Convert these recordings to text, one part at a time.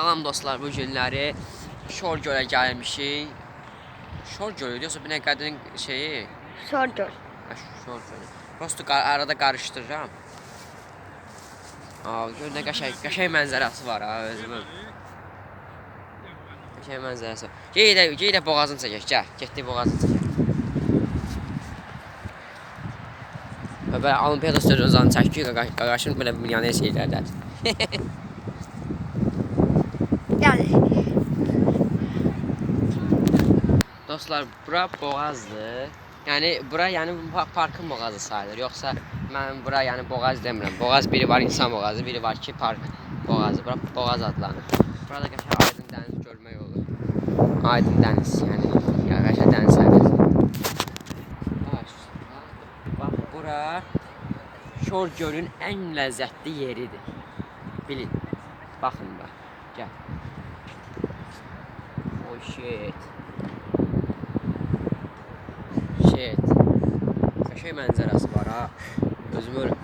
Salam dostlar, bu günləri Şor gölə gəlmişik. Şor gölü yoxsa bir nə qədrin şeyi? Sordum. Ha, Şor gölü. Prosto qar arada qarışdırıram. Aa, gör nə qəşəng, qəşəng mənzərəsi var ha özümün. Qəşəng mənzərəsi. Gəl də, gəl də boğazını çəkək, gəl. Getdi boğazını çəkək. Və belə Olimpiyada stadionundan çəkir, qaqaşın belə milyoner şeylərdədir. Yani Dostlar bura boğazdır. Yəni bura pa- parkın boğazı sayılır. Yoxsa mən bura yəni boğaz demirəm. Boğaz biri var insan boğazı, biri var ki park boğazı. Bura boğaz adlanır. Burada qəşəng aydın dəniz görmək olur. Aydın dəniz, yəni yəni qəşəng dəniz səviyyəsi. Bax, bura Şor gölün ən ləzzətli yeridir. Bilin. Baxın bax. Gəl. Oh. Shit. Qəşəng mənzərəsi var ha. Özüm ölüm.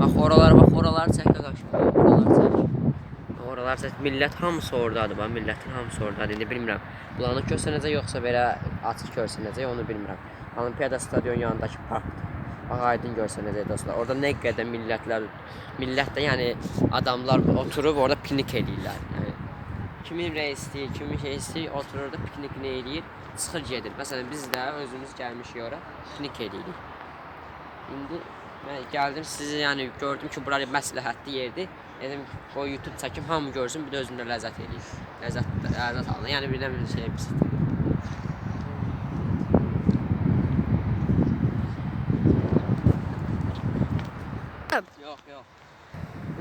Bax oralar, bax oralar çək qaqaş. Oralar çək. Oralar çək. Millət hamısı ordadır. Bax millətin hamısı ordadır. İndi bilmirəm. Bulanıq görsənəcək yoxsa belə açıq görsənəcək onu bilmirəm. Olimpiyada stadion yanındakı parkdır. Bax aydın görsənəcək dostlar. Orada nə qədər millətlər, millət də yəni adamlar oturub orada piknik eləyirlər. Yəni kimin reisliyi, kimin şey istəyir, oturur orada piknikini eləyir, çıxır gedir. Məsələn biz də özümüz gəlmişik ora, piknik eləyirik. İndi mən gəldim sizi yəni gördüm ki, bura məsləhətli yerdir. Dedim o YouTube çəkim hamı görsün, bir də özümdə ləzzət eləyir. Ləzzət ləzzət alın. Yəni bir də bir şey pis. Yox, yox.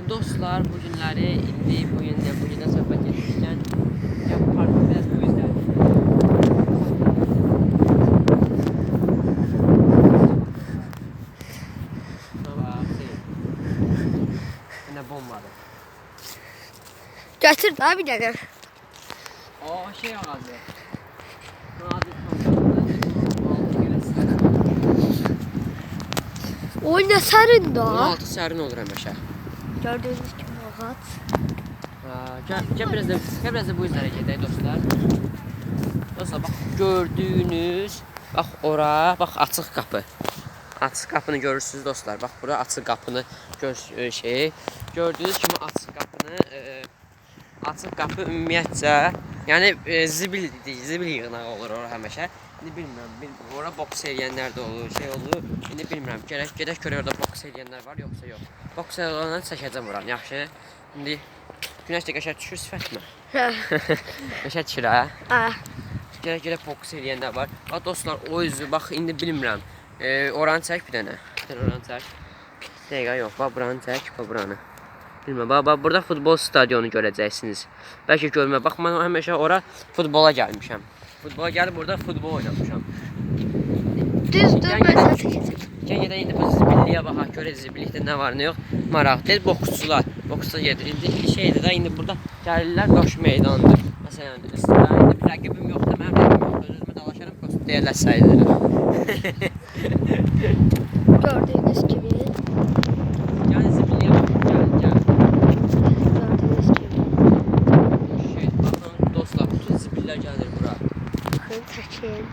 Dostlar, bu günləri indi bu gün də bu günə söhbət etmişkən ya parkı biraz bu yüzden. Yine bombadı. Götür daha bir tane. O şey ağzı. Oyna sarın da. 16 sərin olur həmişə. Gördüğünüz gibi rahat. Ha, Gel, gel biraz da, gel biraz da bu yüzden gedək dostlar. Dostlar bax gördüyünüz, bax ora, bax açıq qapı. Açıq qapını görürsüz dostlar. Bax bura açıq qapını gör e, şey. Gördüyünüz kimi açıq qapını e, açıq qapı ümumiyyətcə, yəni e, zibil zibil yığınağı olur ora həmişə. İndi bilmirəm, bil, ora boks eləyənlər də olur, şey olur. İndi bilmirəm, gərək gedək görək orada boks eləyənlər var yoxsa yox. Boks eləyənləri çəkəcəm oranı, yaxşı. İndi Güneş də qəşəng düşür sifətimə. qəşəng düşür ha. Ah, Gələk gələk boks eləyənlər var. Ha dostlar, o üzü bax indi bilmirəm. E, oranı çək bir dənə. Bir dənə oranı çək. Dəqiqə yox, bax buranı çək, bax buranı. Bilmirəm, bax, bax burada futbol stadionu görəcəksiniz. Bəlkə görmə. Bax mən həmişə ora futbola gəlmişəm. Futbola gəlib burada futbol oynamışam. düz dur ben sana çekeceğim. Gəl gedək indi bu zibilliyə baxaq, görək zibillikdə nə var, nə yox. Maraq. Deyir boksçular. Boksça gedir. İndi şeydir də indi burada gəlirlər qoş meydanıdır. Məsələn, istəyirlər, indi bir rəqibim yoxdur, mənim rəqibim yoxdur. Özümə dalaşaram, prosto deyirlər sayılır. Gördüğünüz gibi. Yəni zibilliyə bax, gəl, gəl. Gördüğünüz gibi. Şey, baxın dostlar, bütün zibillər gəlir bura. Bakın.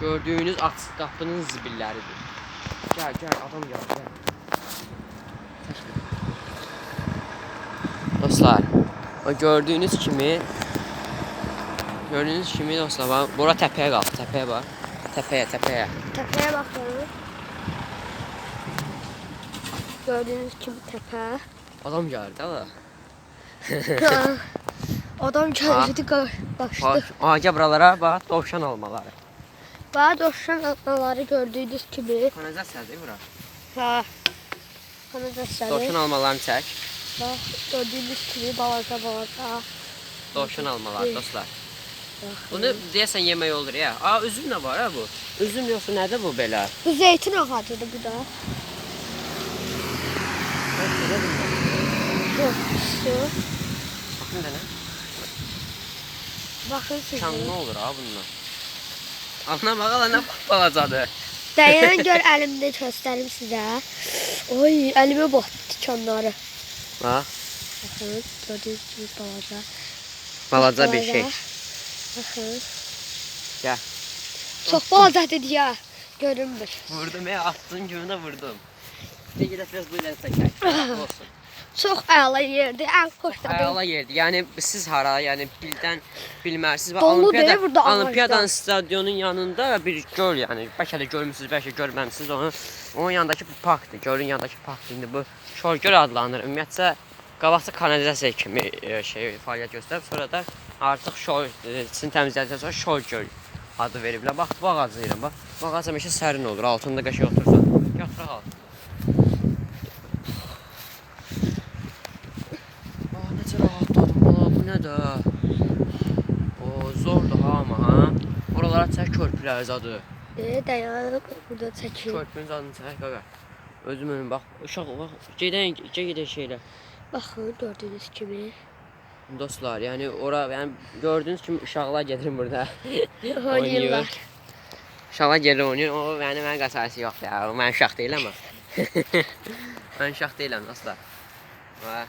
Gördüyünüz açıq qapının zibilləridir. Gəl, gəl, adam gəl, gəl. Dostlar, o gördüyünüz kimi Gördüyünüz kimi dostlar, bax, bura təpəyə qaldı, təpəyə bax. Təpəyə, təpəyə. Tepeye bakın. Gördüğünüz gibi tepe. Adam gəlir də la. Adam Bax, kaçtı. gəl buralara, bax, dovşan almaları. Bana dostan atmaları gördüğünüz gibi. Kanalizasiyadır bura. Ha. Kanalizasyon. Dovşan almalarını çək. Bak, Gördüğünüz gibi balaca balaca. Dovşan almaları Evet. dostlar. Bunu deyəsən yemək olur ya. Aa, üzüm də var ha bu. Üzüm yoxsa nədir bu belə? Bu zeytin ağacıdır bu da. Yok, şu. Baxın dənə. Bakın size. Kanlı olur ha bundan. Ana bax ala nə balacadır. Dayan gör elimde göstereyim size. Oy elime battı çanları. Bax, Baxın, gördüyünüz kimi balaca. balaca bir şey. Baxın. Gəl. Çox balaca dedi ya. Görünmür. Vurdum ya, attığın kimi də vurdum. Bir də biraz ilə çəkək. Olsun. Çox əla yerdir. Ən xoşladım. Ayala yerdir. Yəni siz hara, yəni bildən bilmərsiniz və Olimpiyada burada ağaclar. Olimpiyadanın stadionun yanında bir göl, yəni bəlkə də görmüsüz, bəlkə görməmisiniz onu. Onun yanındakı bir parkdır. Gölün yanındakı parkdır. İndi bu Şor göl adlanır. Ümumiyyətcə qabaqda kanalizasiya kimi e, şey fəaliyyət göstərib, sonra da artıq Şor e, sizin təmizlədikdən sonra Şor göl adı veriblər. Bax bu ağacı deyirəm, bax. Bu ağac həmişə sərin olur. Altında qəşəng otursan. Yatraq altında. Aa, necə rahatladım nə də? O, zordur ha amma ha. Oralara çək körpülər zadı. E, dayanıb burada çəkir. Körpünün zadını çək qaqa. Özüm önüm bax, uşaq bax, gedən gedən şeylər. Baxın, gördüyünüz kimi. Dostlar, yəni ora, yəni gördüyünüz kimi uşaqlar gedir burada. Oynayırlar. Uşaqlar gedir oynayır. O yəni mənim qəsarəsi yoxdur ya. Mən uşaq deyiləm mən uşaq deyiləm dostlar. Və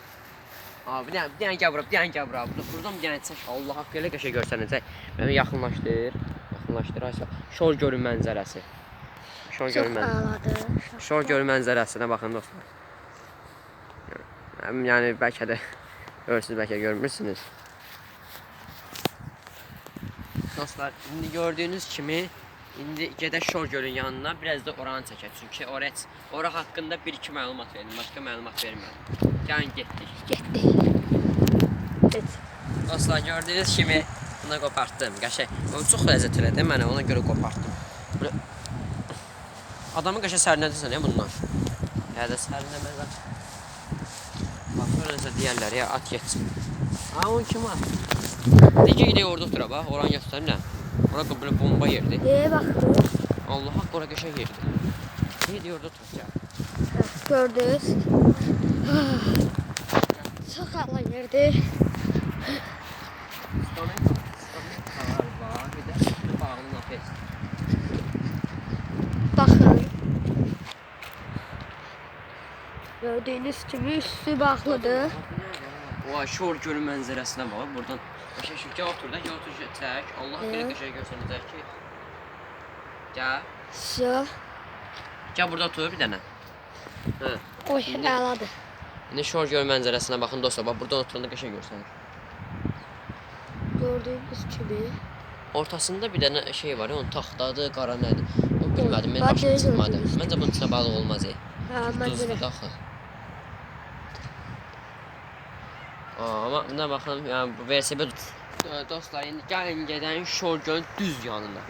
Aa, bir dənə, bir dənə gəl bura, bir dənə gəl bura. Burada, buradan bir dənə çək. Allah haqqı elə qəşəng görsənəcək. Məni yaxınlaşdır. Yaxınlaşdır. Aysa. Şor gölü mənzərəsi. Şor gölü mənzərəsi. Şor gölü mənzərəsinə baxın dostlar. Yəni bəlkə də görürsünüz, bəlkə görmürsünüz. Dostlar, indi gördüyünüz kimi indi gedək Şor gölün yanına, biraz da oranı çəkək. Çünki ora ora haqqında 1-2 məlumat verdim, başqa məlumat vermədim. Yəni getdik. Getdi. Get. Dostlar, gördüyünüz kimi bunu qopartdım. Qəşəng. O çox ləzzət elədi mənə, ona görə qopartdım. Bunu Adamı qəşəng sərinlədirsən ya bundan. Ya da sərinləməz. Bax, necə deyərlər ya, at getsin. Ha, onun kimi at. Necə gedək orada otura bax, oranı göstərirəm. Ora belə bomba yerdir. E, baxın. Allah. Gedək orada. Gördünüz. Stomen, stomen kalar var. Bir də üstü bağlı nafes. Baxın. Gördüyünüz kimi üstü bağlıdır. Vay şor gölü mənzərəsinə bax. Buradan qəşəng şükür otur da, gel otur çək. Allah belə Evet. qəşəng görsənəcək ki. Gəl. Şu. Gəl burada otur bir dənə. Hə. Oy, əladır. İndi şor gölü mənzərəsinə baxın dostlar. Bax buradan oturanda qəşəng görsənir. Gördüyünüz kimi. Ortasında bir dənə şey var onun taxtadır, qara nədir? O bilmədim, mən başım çıxmadı. Məncə bunun içində balıq olmaz. Hə, mən Duzlu daxı. Aa, amma buna baxın, yəni bu velosiped Ə, dostlar, indi gəlin gedəyin Şor gölün düz yanına.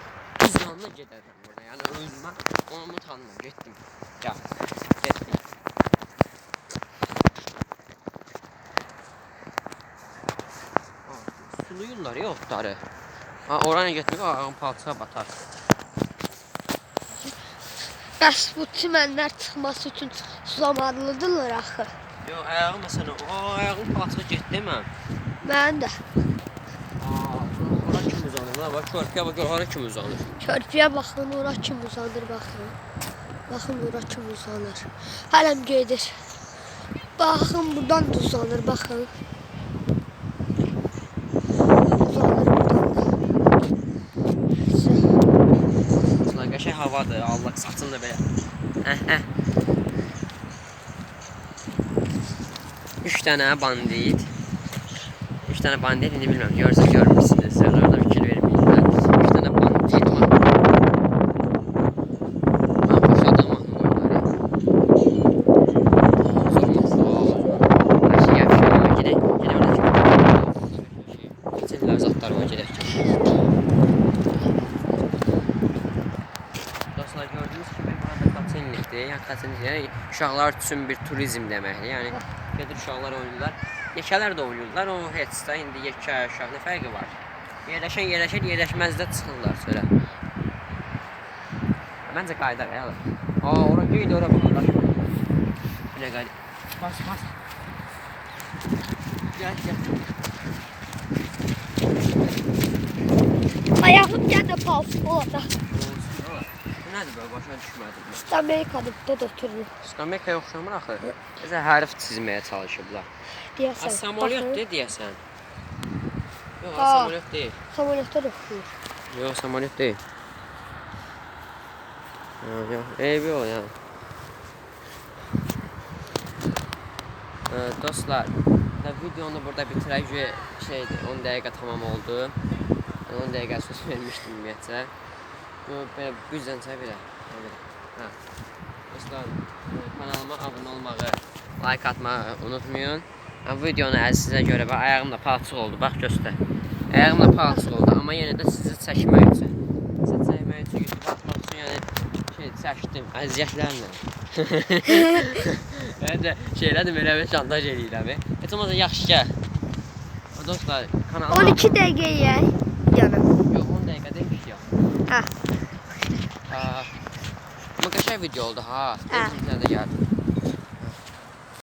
Düz yanına gedərəm burada. Yəni özümə onu tanımam, getdim. Gəl. Getdik. Aa, Suluyurlar ya otları. Ha, oraya getdik, ayağım palçığa batar. Bəs bu çimənlər çıxması üçün sulamalıdırlar axı. Yo, ayağım məsələn, o ayağım palçığa getdi mən. Mən də. Ora kim uzanır? Ha, bax körpüyə bax, ora kim uzanır? Körpüyə baxın, ora kim uzanır baxın. Baxın, ora kim uzanır. Hələm gedir. Baxın, buradan da uzanır, baxın. Uzanır buradan da. Qəşəng havadır, Allah saçını belə. Heh, heh. Üç dənə bandit. Üç dənə bandit, indi bilmirəm, görsə görmürsünüz. Siz orada fikir verməyin. Üç dənə bandit var. Ben başladım ama bunları. Sormaz. Her şey yapışıyor. Gide, gide orada. Senin zatlar var, gide. Dostlar gördüyünüz kimi burada kaçenlikdir. Yəni kaçenlik yəni uşaqlar üçün bir turizm deməkdir. Yəni gedir uşaqlar oynayırlar. Yekələr də oynayırlar. O heç də indi yekə uşaq nə fərqi var? Yerləşən yerləşir, yerləşməz də çıxırlar sonra. Məncə qayda qayalır. Aa, ora qeyd ora baxırlar. Bir də qayda. Bas, bas. Gəl, gəl. Ayağım gəldə palçıq olacaq. Nədir belə başa düşmədim. İşte Amerika'da burada oturuyor. Skameykaya oxşamır axı. Bizə hərf çizməyə çalışıblar. Diyesen. Ha, samolyotdur deyəsən. Yox, Ha. samolyot deyil. Samolyotlar okuyor. Yox, samolyot deyil. Ha, yox, eybi o ya. Ee, dostlar, da videonu burada bitirək şeydir, 10 dəqiqə tamam oldu. Yəni 10 dəqiqə söz vermişdim ümumiyyətcə. Belə güclə çevirə. Hə. Dostlar, kanalıma abunə olmağı, like atmağı unutmayın. Ha, videonu əziz sizə görə bax ayağım da palçıq oldu. Bax göstər. Ayağım da palçıq oldu, amma yenə də sizi çəkmək üçün. Sizi çəkmək üçün YouTube atmaq üçün yəni şey çəkdim əziyyətlərlə. Məncə şeylədim elə bir şantaj eləyirəm. Heç olmazsa yaxşı gəl. Dostlar, kanalıma 12 dakikaya canım. Yox, 10 dəqiqə demiş ya. Ha. Ha. Amma qəşəng video oldu ha. Sizə də gəldi.